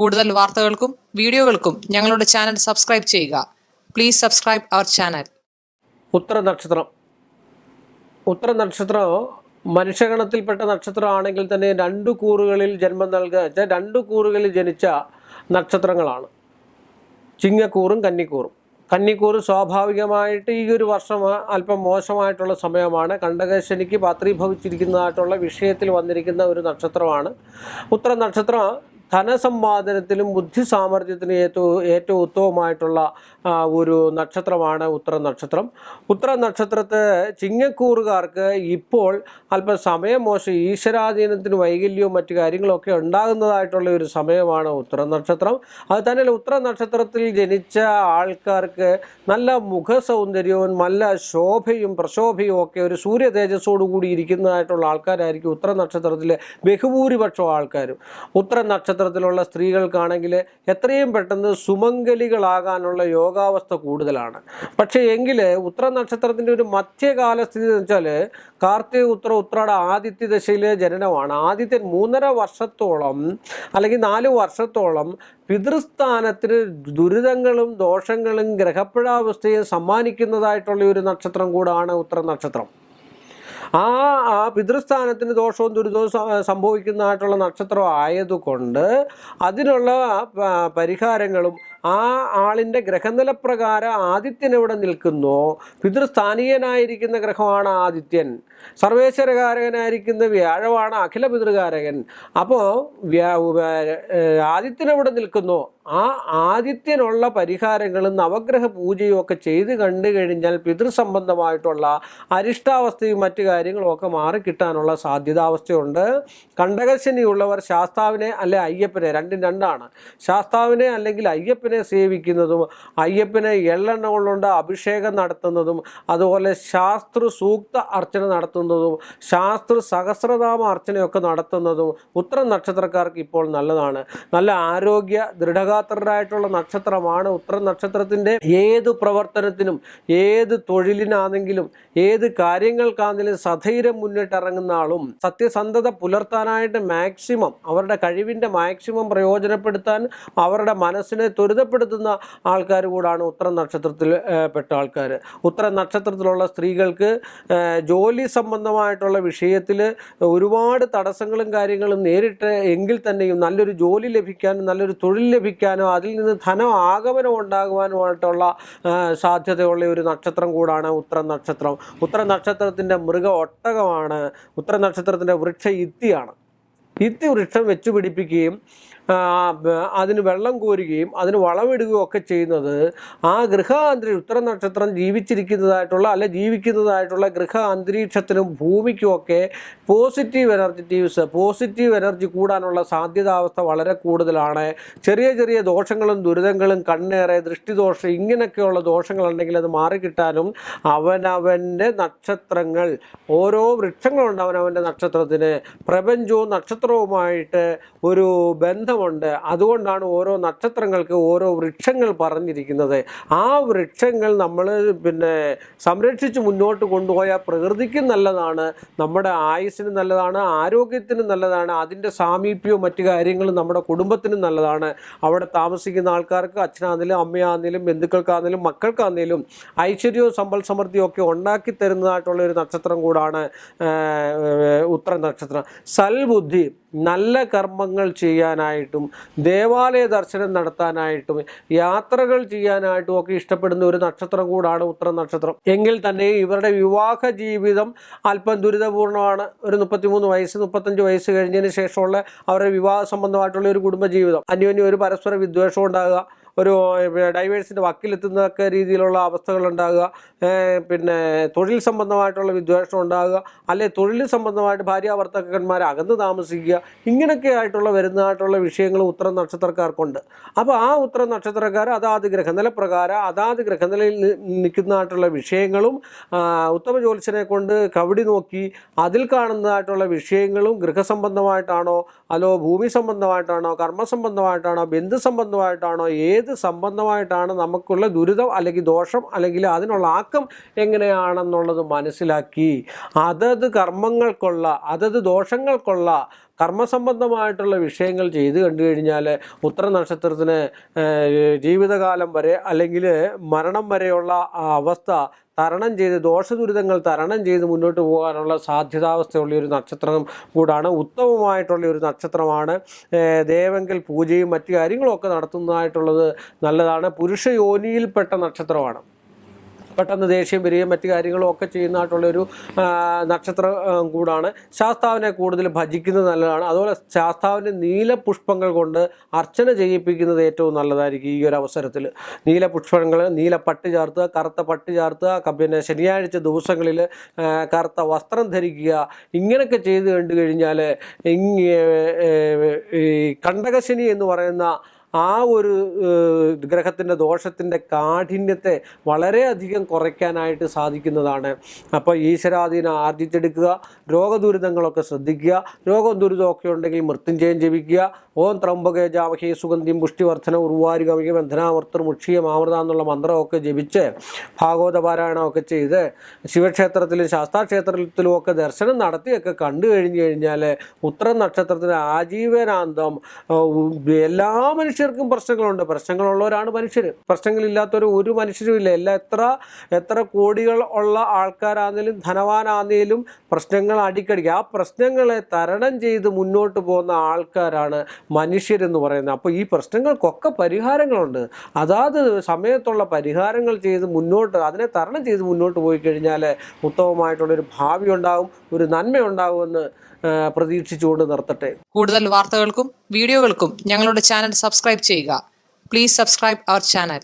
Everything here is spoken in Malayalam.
കൂടുതൽ വാർത്തകൾക്കും വീഡിയോകൾക്കും ഞങ്ങളുടെ ചാനൽ സബ്സ്ക്രൈബ് ചെയ്യുക. Please subscribe our channel Uthara Nakshatram. Uthara Nakshatram മനുഷ്യഗണത്തിൽപ്പെട്ട നക്ഷത്രമാണെങ്കിൽ തന്നെ രണ്ട് കൂറുകളിൽ ജന്മം നൽകുക വെച്ചാൽ രണ്ട് കൂറുകളിൽ ജനിച്ച നക്ഷത്രങ്ങളാണ്. ചിങ്ങക്കൂറും കന്നിക്കൂറും. കന്നിക്കൂറ് സ്വാഭാവികമായിട്ട് ഈ ഒരു വർഷം അല്പം മോശമായിട്ടുള്ള സമയമാണ്. കണ്ടകശനിക്ക് പാത്രീഭവിച്ചിരിക്കുന്നതായിട്ടുള്ള വിഷയത്തിൽ വന്നിരിക്കുന്ന ഒരു നക്ഷത്രമാണ്. ഉത്തര നക്ഷത്രം ധനസമ്പാദനത്തിലും ബുദ്ധി സാമർഥ്യത്തിനും ഏറ്റവും ഏറ്റവും ഉത്തമമായിട്ടുള്ള ഒരു നക്ഷത്രമാണ് ഉത്തര നക്ഷത്രം ഉത്തര നക്ഷത്രത്തെ ചിങ്ങക്കൂറുകാർക്ക് ഇപ്പോൾ അല്പം സമയം മോശം ഈശ്വരാധീനത്തിന് വൈകല്യവും മറ്റു കാര്യങ്ങളൊക്കെ ഉണ്ടാകുന്നതായിട്ടുള്ള ഒരു സമയമാണ് ഉത്തര നക്ഷത്രം അത് തന്നെയല്ല ഉത്തര നക്ഷത്രത്തിൽ ജനിച്ച ആൾക്കാർക്ക് നല്ല മുഖസൗന്ദര്യവും നല്ല ശോഭയും പ്രശോഭയും ഒക്കെ ഒരു സൂര്യ തേജസ്സോടു കൂടി ഇരിക്കുന്നതായിട്ടുള്ള ആൾക്കാരായിരിക്കും ഉത്തര നക്ഷത്രത്തിലെ ബഹുഭൂരിപക്ഷം ആൾക്കാരും. ഉത്തര നക്ഷത്രത്തിലുള്ള സ്ത്രീകൾക്കാണെങ്കിൽ എത്രയും പെട്ടെന്ന് സുമംഗലികളാകാനുള്ള യോഗാവസ്ഥ കൂടുതലാണ്. പക്ഷേ എങ്കിൽ ഉത്തര നക്ഷത്രത്തിന്റെ ഒരു മധ്യകാല സ്ഥിതി എന്ന് വെച്ചാൽ കാർത്തിക ഉത്തര ഉത്രാട ആദിത്യ ദശയിലെ ജനനമാണ്. ആദിത്യൻ മൂന്നര വർഷത്തോളം അല്ലെങ്കിൽ നാല് വർഷത്തോളം പിതൃസ്ഥാനത്തിന് ദുരിതങ്ങളും ദോഷങ്ങളും ഗ്രഹപ്പിഴാവസ്ഥയും സമ്മാനിക്കുന്നതായിട്ടുള്ള ഒരു നക്ഷത്രം കൂടാണ് ഉത്തര നക്ഷത്രം. ആ ആ പിതൃസ്ഥാനത്തിന് ദോഷവും ദുരിതവും സംഭവിക്കുന്നതായിട്ടുള്ള നക്ഷത്രം ആയതുകൊണ്ട് അതിനുള്ള പരിഹാരങ്ങളും ആ ആളിന്റെ ഗ്രഹനില പ്രകാരം ആദിത്യൻ എവിടെ നിൽക്കുന്നോ? പിതൃസ്ഥാനീയനായിരിക്കുന്ന ഗ്രഹമാണ് ആദിത്യൻ. സർവേശ്വരകാരകനായിരിക്കുന്ന വ്യാഴമാണ് അഖില പിതൃകാരകൻ. അപ്പോൾ ആദിത്യൻ എവിടെ നിൽക്കുന്നോ? ആ ആദിത്യനുള്ള പരിഹാരങ്ങളും നവഗ്രഹ പൂജയും ഒക്കെ ചെയ്ത് കണ്ടു കഴിഞ്ഞാൽ പിതൃസംബന്ധമായിട്ടുള്ള അരിഷ്ടാവസ്ഥയും മറ്റു കാര്യങ്ങളും ഒക്കെ മാറിക്കിട്ടാനുള്ള സാധ്യതാവസ്ഥയുണ്ട്. കണ്ടകശനിയുള്ളവർ ശാസ്താവിനെ അല്ലെ അയ്യപ്പനെ രണ്ടും രണ്ടാണ്. ശാസ്താവിനെ അല്ലെങ്കിൽ അയ്യപ്പനെ സേവിക്കുന്നതും അയ്യപ്പനെ എള്ളെണ്ണ കൊണ്ടുകൊണ്ട് അഭിഷേകം നടത്തുന്നതും അതുപോലെ ശാസ്ത്ര സൂക്ത അർച്ചന നടത്തുന്നതും ശാസ്ത്ര സഹസ്രനാമ അർച്ചനയൊക്കെ നടത്തുന്നതും ഉത്തരം നക്ഷത്രക്കാർക്ക് ഇപ്പോൾ നല്ലതാണ്. നല്ല ആരോഗ്യ ദൃഢഗാത്രരായിട്ടുള്ള നക്ഷത്രമാണ് ഉത്തര നക്ഷത്രത്തിന്റെ ഏത് പ്രവർത്തനത്തിനും ഏത് തൊഴിലിനാണെങ്കിലും ഏത് കാര്യങ്ങൾക്കാണെങ്കിലും സധൈര്യം മുന്നിട്ടിറങ്ങുന്ന ആളും സത്യസന്ധത പുലർത്താനായിട്ട് മാക്സിമം അവരുടെ കഴിവിന്റെ മാക്സിമം പ്രയോജനപ്പെടുത്താൻ അവരുടെ മനസ്സിനെ ത്വരിതപ്പെടുത്തുന്ന ആൾക്കാർ കൂടാണ് ഉത്തര നക്ഷത്രത്തിൽ പെട്ട ആൾക്കാർ ഉത്തര നക്ഷത്രത്തിലുള്ള സ്ത്രീകൾക്ക് ജോലി സംബന്ധമായിട്ടുള്ള വിഷയത്തിൽ ഒരുപാട് തടസ്സങ്ങളും കാര്യങ്ങളും നേരിട്ട് എങ്കിൽ തന്നെയും നല്ലൊരു ജോലി ലഭിക്കാനും നല്ലൊരു തൊഴിൽ ലഭിക്കാനോ അതിൽ നിന്ന് ധനം ആഗമനം ഉണ്ടാകുവാനുമായിട്ടുള്ള സാധ്യതയുള്ള ഒരു നക്ഷത്രം കൂടാണ് ഉത്തര നക്ഷത്രം. ഉത്തര നക്ഷത്രത്തിന്റെ മൃഗ ഒട്ടകമാണ്. ഉത്തര നക്ഷത്രത്തിന്റെ വൃക്ഷ ഇത്തിയാണ്. ഇത്തി വൃക്ഷം വെച്ച് പിടിപ്പിക്കുകയും ആ, ബ- അതിന് വെള്ളം കോരുകയും അതിന് വളമിടുകയും ഒക്കെ ചെയ്യുന്നത് ആ ഗൃഹാന്തരി ഉത്തര നക്ഷത്രം ജീവിച്ചിരിക്കുന്നതായിട്ടുള്ള അല്ലെ ജീവിക്കുന്നതായിട്ടുള്ള ഗൃഹ അന്തരീക്ഷത്തിനും ഭൂമിക്കും ഒക്കെ പോസിറ്റീവ് എനർജറ്റീവ്സ് പോസിറ്റീവ് എനർജി കൂടാനുള്ള സാധ്യതാവസ്ഥ വളരെ കൂടുതലാണ്. ചെറിയ ചെറിയ ദോഷങ്ങളും ദുരിതങ്ങളും കണ്ണേറെ ദൃഷ്ടിദോഷം ഇങ്ങനെയൊക്കെയുള്ള ദോഷങ്ങളുണ്ടെങ്കിൽ അത് മാറിക്കിട്ടാനും അവനവന്റെ നക്ഷത്രങ്ങൾ ഓരോ വൃക്ഷങ്ങളുണ്ട് അവനവന്റെ നക്ഷത്രത്തിന്. പ്രപഞ്ചവും നക്ഷത്രവുമായിട്ട് ഒരു ബന്ധമുണ്ട് അതുകൊണ്ടാണ് ഓരോ നക്ഷത്രങ്ങൾക്ക് ഓരോ വൃക്ഷങ്ങൾ പറഞ്ഞിരിക്കുന്നത്. ആ വൃക്ഷങ്ങൾ നമ്മൾ പിന്നെ സംരക്ഷിച്ച് മുന്നോട്ട് കൊണ്ടുപോയാൽ പ്രകൃതിക്കും നല്ലതാണ് നമ്മുടെ ആയുസ്സിന് നല്ലതാണ് ആരോഗ്യത്തിനും നല്ലതാണ് അതിന്റെ സാമീപ്യവും മറ്റു കാര്യങ്ങളും നമ്മുടെ കുടുംബത്തിനും നല്ലതാണ്. അവിടെ താമസിക്കുന്ന ആൾക്കാർക്ക് അച്ഛനാണെങ്കിലും അമ്മയാണെങ്കിലും ബന്ധുക്കൾക്കാണെങ്കിലും മക്കൾക്കാണെങ്കിലും ഐശ്വര്യവും സമ്പൽ സമൃദ്ധിയും ഒക്കെ ഉണ്ടാക്കി തരുന്നതായിട്ടുള്ള ഒരു നക്ഷത്രം കൂടാണ് ഉത്തര നക്ഷത്രം. സൽബുദ്ധി. നല്ല കർമ്മങ്ങൾ ചെയ്യാനായിട്ടും ദേവാലയ ദർശനം നടത്താനായിട്ടും യാത്രകൾ ചെയ്യാനായിട്ടും ഒക്കെ ഇഷ്ടപ്പെടുന്ന ഒരു നക്ഷത്രം കൂടാണ് ഉത്തര നക്ഷത്രം എങ്കിൽ തന്നെ ഇവരുടെ വിവാഹ ജീവിതം അല്പം ദുരിതപൂർണമാണ് ഒരു മുപ്പത്തിമൂന്ന് വയസ്സ് മുപ്പത്തഞ്ച് വയസ്സ് കഴിഞ്ഞതിന് ശേഷമുള്ള അവരുടെ വിവാഹ സംബന്ധമായിട്ടുള്ള ഒരു കുടുംബജീവിതം. അന്യോന്യം ഒരു പരസ്പര വിദ്വേഷം ഉണ്ടാകുക. ഒരു ഡൈവേഴ്സിന്റെ വക്കിലെത്തുന്നതൊക്കെ രീതിയിലുള്ള അവസ്ഥകൾ ഉണ്ടാകുക പിന്നെ തൊഴിൽ സംബന്ധമായിട്ടുള്ള വിദ്വേഷം ഉണ്ടാകുക. അല്ലെ തൊഴിൽ സംബന്ധമായിട്ട് ഭാര്യ അകന്ന് താമസിക്കുക. ഇങ്ങനെയൊക്കെ ആയിട്ടുള്ള വരുന്നതായിട്ടുള്ള വിഷയങ്ങൾ ഉത്തര നക്ഷത്രക്കാർക്കുണ്ട്. അപ്പോൾ ആ ഉത്തര നക്ഷത്രക്കാർ അതാത് ഗ്രഹനില പ്രകാരം അതാത് ഗ്രഹനിലയിൽ നിൽക്കുന്നതായിട്ടുള്ള വിഷയങ്ങളും ഉത്തമ ജ്യോത്സ്യനെ കൊണ്ട് കവടി നോക്കി അതിൽ കാണുന്നതായിട്ടുള്ള വിഷയങ്ങളും ഗൃഹസംബന്ധമായിട്ടാണോ അല്ലോ ഭൂമി സംബന്ധമായിട്ടാണോ കർമ്മ സംബന്ധമായിട്ടാണോ ബന്ധു സംബന്ധമായിട്ടാണോ ഏത് ഏത് സംബന്ധമായിട്ടാണ് നമുക്കുള്ള ദുരിതം അല്ലെങ്കിൽ ദോഷം അല്ലെങ്കിൽ അതിനുള്ള ആക്കം എങ്ങനെയാണെന്നുള്ളത് മനസ്സിലാക്കി. അതത് കർമ്മങ്ങൾക്കുള്ള അതത് ദോഷങ്ങൾക്കുള്ള കർമ്മസംബന്ധമായിട്ടുള്ള വിഷയങ്ങൾ ചെയ്തു കണ്ടു കഴിഞ്ഞാൽ ഉത്തര നക്ഷത്രത്തിന് ജീവിതകാലം വരെ അല്ലെങ്കിൽ മരണം വരെയുള്ള അവസ്ഥ തരണം ചെയ്ത് ദോഷദുരിതങ്ങൾ തരണം ചെയ്ത് മുന്നോട്ട് പോകാനുള്ള സാധ്യതാവസ്ഥയുള്ള ഒരു നക്ഷത്രം കൂടാണ്. ഉത്തമമായിട്ടുള്ള ഒരു നക്ഷത്രമാണ്. ദേവെങ്കിൽ പൂജയും മറ്റു കാര്യങ്ങളൊക്കെ നടത്തുന്നതായിട്ടുള്ളത് നല്ലതാണ്. പുരുഷ യോനിയിൽപ്പെട്ട നക്ഷത്രമാണ്. പെട്ടെന്ന് ദേഷ്യം വരികയും മറ്റു കാര്യങ്ങളും ഒക്കെ ചെയ്യുന്നതായിട്ടുള്ളൊരു നക്ഷത്ര കൂടാണ്. ശാസ്താവിനെ കൂടുതൽ ഭജിക്കുന്നത് നല്ലതാണ്. അതുപോലെ ശാസ്താവിന്റെ നീല പുഷ്പങ്ങൾ കൊണ്ട് അർച്ചന ചെയ്യിപ്പിക്കുന്നത് ഏറ്റവും നല്ലതായിരിക്കും ഈ ഒരു അവസരത്തിൽ. നീല പുഷ്പങ്ങൾ നീല പട്ട് ചേർത്തുക കറുത്ത പട്ട് ചേർത്തുക പിന്നെ ശനിയാഴ്ച ദിവസങ്ങളിൽ കറുത്ത വസ്ത്രം ധരിക്കുക ഇങ്ങനെയൊക്കെ ചെയ്ത് കണ്ടു കഴിഞ്ഞാൽ ഈ കണ്ടകശനി എന്ന് പറയുന്ന ആ ഒരു ഗ്രഹത്തിന്റെ ദോഷത്തിന്റെ കാഠിന്യത്തെ വളരെയധികം കുറയ്ക്കാനായിട്ട് സാധിക്കുന്നതാണ്. അപ്പോൾ ഈശ്വരാധീനം ആർജിച്ചെടുക്കുക രോഗദുരിതങ്ങളൊക്കെ ശ്രദ്ധിക്കുക രോഗം ദുരിതമൊക്കെ ഉണ്ടെങ്കിൽ മൃത്യുഞ്ജയം ജപിക്കുക ഓം ത്രംബകേ ജാമഹേ സുഗന്ധിയും പുഷ്ടിവർദ്ധന ഉർവാരികമിക ബന്ധനാവർത്തർ മുക്ഷിയം ആമൃത എന്നുള്ള മന്ത്രമൊക്കെ ജപിച്ച് ഭാഗവത പാരായണമൊക്കെ ചെയ്ത് ശിവക്ഷേത്രത്തിലും ശാസ്താക്ഷേത്രത്തിലും ഒക്കെ ദർശനം നടത്തിയൊക്കെ കണ്ടു കഴിഞ്ഞു കഴിഞ്ഞാൽ ഉത്തര നക്ഷത്രത്തിന് ആജീവനാന്തം എല്ലാ എല്ലാ മനുഷ്യർക്കും പ്രശ്നങ്ങളുണ്ട്. പ്രശ്നങ്ങളുള്ളവരാണ് മനുഷ്യർ പ്രശ്നങ്ങളില്ലാത്തവർ ഒരു മനുഷ്യരും ഇല്ല. എല്ലാ എത്ര എത്ര കോടികൾ ഉള്ള ആൾക്കാരാണെങ്കിലും ധനവാനാണെങ്കിലും പ്രശ്നങ്ങൾ അടിക്കടിക്കുക ആ പ്രശ്നങ്ങളെ തരണം ചെയ്ത് മുന്നോട്ട് പോകുന്ന ആൾക്കാരാണ് മനുഷ്യരെന്ന് പറയുന്നത്. അപ്പോൾ ഈ പ്രശ്നങ്ങൾക്കൊക്കെ പരിഹാരങ്ങളുണ്ട്. അതാത് സമയത്തുള്ള പരിഹാരങ്ങൾ ചെയ്ത് മുന്നോട്ട് അതിനെ തരണം ചെയ്ത് മുന്നോട്ട് പോയി കഴിഞ്ഞാൽ ഉത്തമമായിട്ടുള്ളൊരു ഭാവി ഉണ്ടാകും ഒരു നന്മ ഉണ്ടാകുമെന്ന് ആ, പ്രതീക്ഷിച്ചുകൊണ്ട് നിർത്തട്ടെ. കൂടുതൽ വാർത്തകൾക്കും വീഡിയോകൾക്കും ഞങ്ങളുടെ ചാനൽ സബ്സ്ക്രൈബ് ചെയ്യുക. Please subscribe our channel